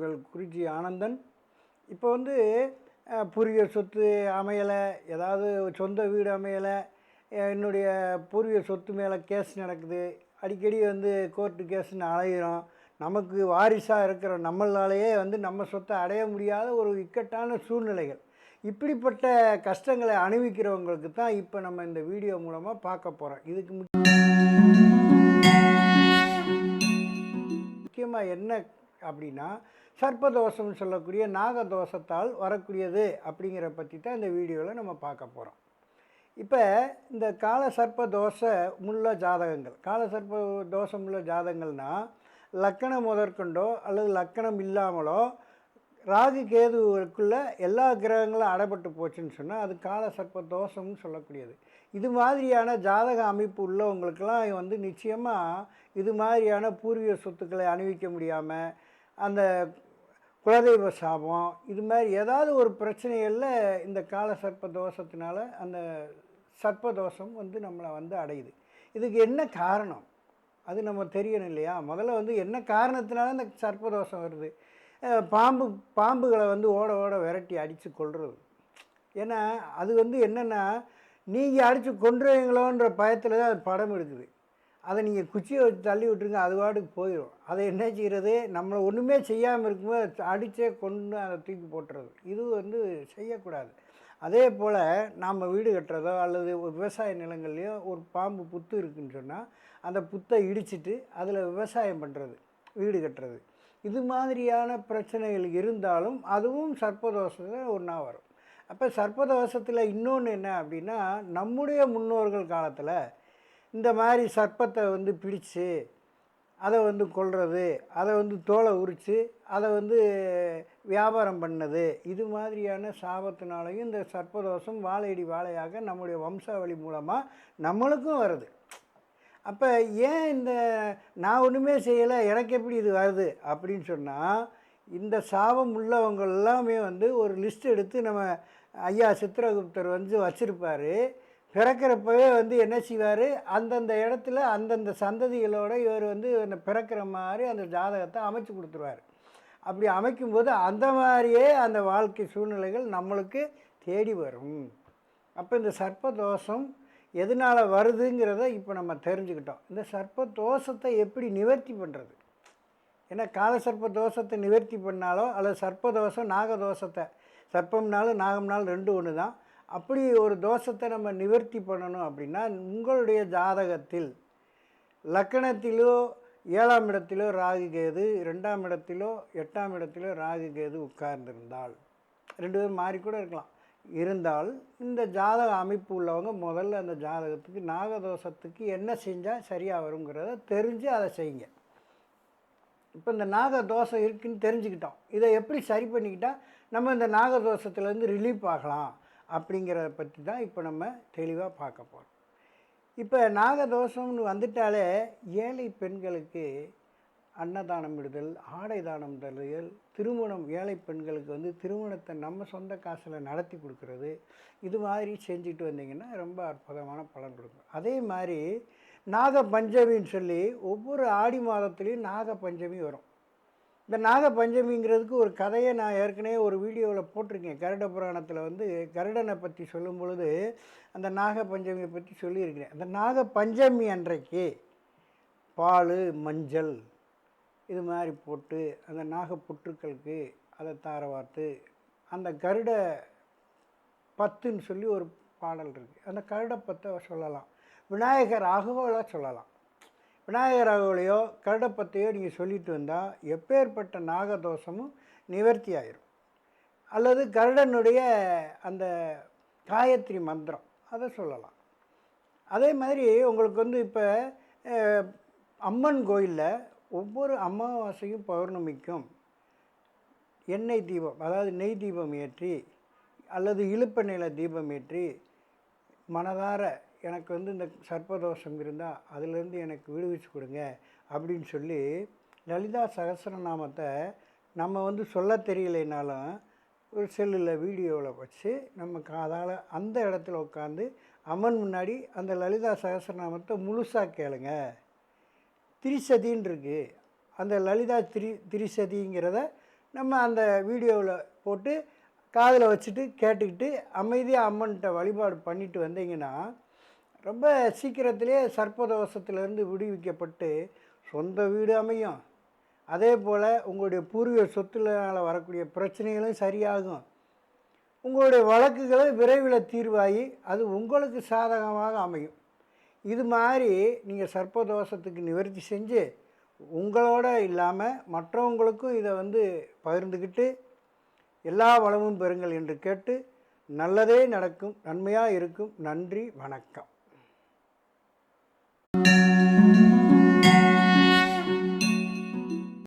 உங்கள் குறிச்சி ஆனந்தன். இப்போ வந்து பூர்வீக சொத்து அமையலை ஏதாவது சொந்த வீடு அமையலை என்னுடைய பூர்வீக சொத்து மேலே கேஸ் நடக்குது. அடிக்கடி வந்து கோர்ட்டு கேஸ்னு அலையிறோம். நமக்கு வாரிசாக இருக்கிற நம்மளாலேயே வந்து நம்ம சொத்தை அடைய முடியாத ஒரு இக்கட்டான சூழ்நிலைகள். இப்படிப்பட்ட கஷ்டங்களை அணிவிக்கிறவங்களுக்கு தான் இப்போ நம்ம இந்த வீடியோ மூலமாக பார்க்க போகிறோம் இதுக்கு முக்கியமாக என்ன அப்படின்னா சர்ப்பதோஷம்னு சொல்லக்கூடிய நாகதோஷத்தால் வரக்கூடியது அப்படிங்கிற பற்றி தான் இந்த வீடியோவில் நம்ம பார்க்க போகிறோம் இப்போ இந்த கால சர்ப்ப தோஷ முள்ள ஜாதகங்கள் கால சர்ப்ப தோஷம் உள்ள ஜாதகங்கள்னால் லக்கணம் முதற்கொண்டோ அல்லது லக்கணம் இல்லாமலோ ராகு கேதுக்குள்ளே எல்லா கிரகங்களும் அடைபட்டு போச்சுன்னு சொன்னால் அது கால சர்ப்ப தோஷம்னு சொல்லக்கூடியது. இது மாதிரியான ஜாதக அமைப்பு உள்ளவங்களுக்கெல்லாம் வந்து நிச்சயமாக இது மாதிரியான பூர்வீக சொத்துக்களை அணிவிக்க முடியாமல் அந்த குலதெய்வ சாபம் இது மாதிரி ஏதாவது ஒரு பிரச்சனைகளில் இந்த கால சர்ப்ப தோஷத்தினால அந்த சர்ப்ப தோஷம் வந்து நம்மளை வந்து அடையுது. இதுக்கு என்ன காரணம்? அது நம்ம தெரியணும் இல்லையா? முதல்ல வந்து என்ன காரணத்தினால இந்த சர்ப்ப தோஷம் வருது? பாம்பு பாம்புகளை வந்து ஓட ஓட விரட்டி அடித்து கொள்வது ஏன்னா அது வந்து என்னென்னா நீங்கள் அடித்து கொன்றுவீங்களோன்ற பயத்தில் தான் அது படம் எடுக்குது. அதை நீங்கள் குச்சியை வச்சு தள்ளி விட்டுருங்க அது பாட்டுக்கு போயிடும். அதை என்ன செய்கிறது நம்மளை ஒன்றுமே செய்யாமல் இருக்கும்போது அடித்தே கொண்டு அதை தூக்கி போட்டுறது. இது வந்து செய்யக்கூடாது. அதே போல் நாம் வீடு கட்டுறதோ அல்லது ஒரு விவசாய நிலங்கள்லையோ ஒரு பாம்பு புத்து இருக்குன்னு சொன்னால் அந்த புத்தை இடிச்சிட்டு அதில் விவசாயம் பண்ணுறது வீடு கட்டுறது. இது மாதிரியான பிரச்சனைகள் இருந்தாலும் அதுவும் சர்ப்பதோஷத்தில் ஒன்றா வரும். அப்போ சர்ப்பதோஷத்தில் இன்னொன்று என்ன அப்படின்னா நம்முடைய முன்னோர்கள் காலத்தில் இந்த மாதிரி சர்ப்பத்தை வந்து பிடிச்சு அதை வந்து கொல்றது அதை வந்து தோலை உரித்து அதை வந்து வியாபாரம் பண்ணது இது மாதிரியான சாபத்தினாலையும் இந்த சர்ப்பதோஷம் வாழையடி வாழையாக நம்முடைய வம்சாவளி மூலமாக நம்மளுக்கும் வருது. அப்போ ஏன் இந்த நான் ஒன்றுமே செய்யலை எனக்கு எப்படி இது வருது அப்படின்னு சொன்னால் இந்த சாபம் உள்ளவங்க எல்லாமே வந்து ஒரு லிஸ்ட் எடுத்து நம்ம ஐயா சித்திரகுப்தர் வந்து வச்சுருப்பார். பிறக்கிறப்பவே வந்து என்ன செய்வார்? அந்தந்த இடத்துல அந்தந்த சந்ததிகளோட இவர் வந்து பிறக்கிற மாதிரி அந்த ஜாதகத்தை அமைச்சு கொடுத்துருவார். அப்படி அமைக்கும்போது அந்த மாதிரியே அந்த வாழ்க்கை சூழ்நிலைகள் நம்மளுக்கு தேடி வரும். அப்போ இந்த சர்ப்ப தோஷம் எதனால் வருதுங்கிறத இப்போ நம்ம தெரிஞ்சுக்கிட்டோம். இந்த சர்ப்ப தோஷத்தை எப்படி நிவர்த்தி பண்ணுறது ஏன்னா கால சர்ப்ப தோஷத்தை நிவர்த்தி பண்ணாலோ அல்லது சர்ப்ப தோஷம் நாகதோஷத்தை சர்ப்பம்னாலும் நாகம்னாலும் ரெண்டு ஒன்று தான் அப்படி ஒரு தோஷத்தை நம்ம நிவர்த்தி பண்ணணும் அப்படின்னா உங்களுடைய ஜாதகத்தில் லக்கணத்திலோ ஏழாம் இடத்திலோ ராகு கேது ரெண்டாம் இடத்திலோ எட்டாம் இடத்திலோ ராகு கேது உட்கார்ந்திருந்தால் ரெண்டு பேரும் மாறி கூட இருக்கலாம். இருந்தால் இந்த ஜாதக அமைப்பு உள்ளவங்க முதல்ல அந்த ஜாதகத்துக்கு நாகதோஷத்துக்கு என்ன செஞ்சால் சரியாக வருங்கிறத தெரிஞ்சு அதை செய்யுங்க. இப்போ இந்த நாகதோஷம் இருக்குன்னு தெரிஞ்சுக்கிட்டோம். இதை எப்படி சரி பண்ணிக்கிட்டால் நம்ம இந்த நாகதோஷத்துலேருந்து ரிலீஃப் ஆகலாம். அப்படிங்கிறத பற்றி தான் இப்போ நம்ம தெளிவாக பார்க்க போகிறோம். இப்போ நாகதோஷம்னு வந்துட்டாலே ஏழை பெண்களுக்கு அன்னதானம் விடுதல் ஆடை தானம் தருதல் திருமணம் ஏழை பெண்களுக்கு வந்து திருமணத்தை நம்ம சொந்த காசில் நடத்தி கொடுக்கறது இது மாதிரி செஞ்சுட்டு வந்தீங்கன்னா ரொம்ப அற்புதமான பலன் கொடுக்கும். அதே மாதிரி நாக பஞ்சமின்னு சொல்லி ஒவ்வொரு ஆடி மாதத்துலேயும் நாக பஞ்சமி வரும். இந்த நாக பஞ்சமிங்கிறதுக்கு ஒரு கதையை நான் ஏற்கனவே ஒரு வீடியோவில் போட்டிருக்கேன். கருட புராணத்தில் வந்து கருடனை பற்றி சொல்லும் பொழுது அந்த நாக பஞ்சமியை பற்றி சொல்லியிருக்கிறேன். அந்த நாக பஞ்சமி அன்றைக்கு பால் மஞ்சள் இது மாதிரி போட்டு அந்த நாக புற்றுக்களுக்கு அதை தாரவார்த்து அந்த கருட பத்துன்னு சொல்லி ஒரு பாடல் இருக்குது அந்த கருட பத்தை சொல்லலாம். விநாயகர் ராகவலாக சொல்லலாம். விநாயகர் ராகவலையோ கருடப்பத்தையோ நீங்கள் சொல்லிட்டு வந்தால் எப்பேற்பட்ட நாகதோஷமும் நிவர்த்தி ஆயிரும் அல்லது கருடனுடைய அந்த காயத்ரி மந்திரம் அதை சொல்லலாம். அதே மாதிரி உங்களுக்கு வந்து இப்போ அம்மன் கோயிலில் ஒவ்வொரு அமாவாசையும் பௌர்ணமிக்கும் எண்ணெய் தீபம் அதாவது நெய் தீபம் ஏற்றி அல்லது இழுப்ப நில தீபம் ஏற்றி மனதார எனக்கு வந்து இந்த சர்ப்பதோஷம் இருந்தால் அதுலேருந்து எனக்கு விடுவிச்சு கொடுங்க அப்படின்னு சொல்லி லலிதா சகசரநாமத்தை நம்ம வந்து சொல்ல தெரியலைனாலும் ஒரு செல்லில் வீடியோவில் வச்சு நம்ம காதால் அந்த இடத்துல உட்காந்து அம்மன் முன்னாடி அந்த லலிதா சகசரநாமத்தை முழுசாக கேளுங்க. திரிசதின்னு இருக்குது அந்த லலிதா திரி திரிசதிங்கிறத நம்ம அந்த வீடியோவில் போட்டு காதில் வச்சுட்டு கேட்டுக்கிட்டு அமைதியாக அம்மன்கிட்ட வழிபாடு பண்ணிட்டு வந்தீங்கன்னா ரொம்ப சீக்கிரத்திலே சர்ப்பதோஷத்திலேருந்து விடுவிக்கப்பட்டு சொந்த வீடு அமையும். அதே போல் உங்களுடைய பூர்வீக சொத்துனால் வரக்கூடிய பிரச்சனைகளும் சரியாகும். உங்களுடைய வழக்குகளை விரைவில் தீர்வாகி அது உங்களுக்கு சாதகமாக அமையும். இது மாதிரி நீங்கள் சர்ப்பதோஷத்துக்கு நிவர்த்தி செஞ்சு உங்களோட இல்லாமல் மற்றவங்களுக்கும் இதை வந்து பகிர்ந்துக்கிட்டு எல்லா வளமும் பெறுங்கள் என்று கேட்டு நல்லதே நடக்கும் நன்மையாக இருக்கும். நன்றி வணக்கம்.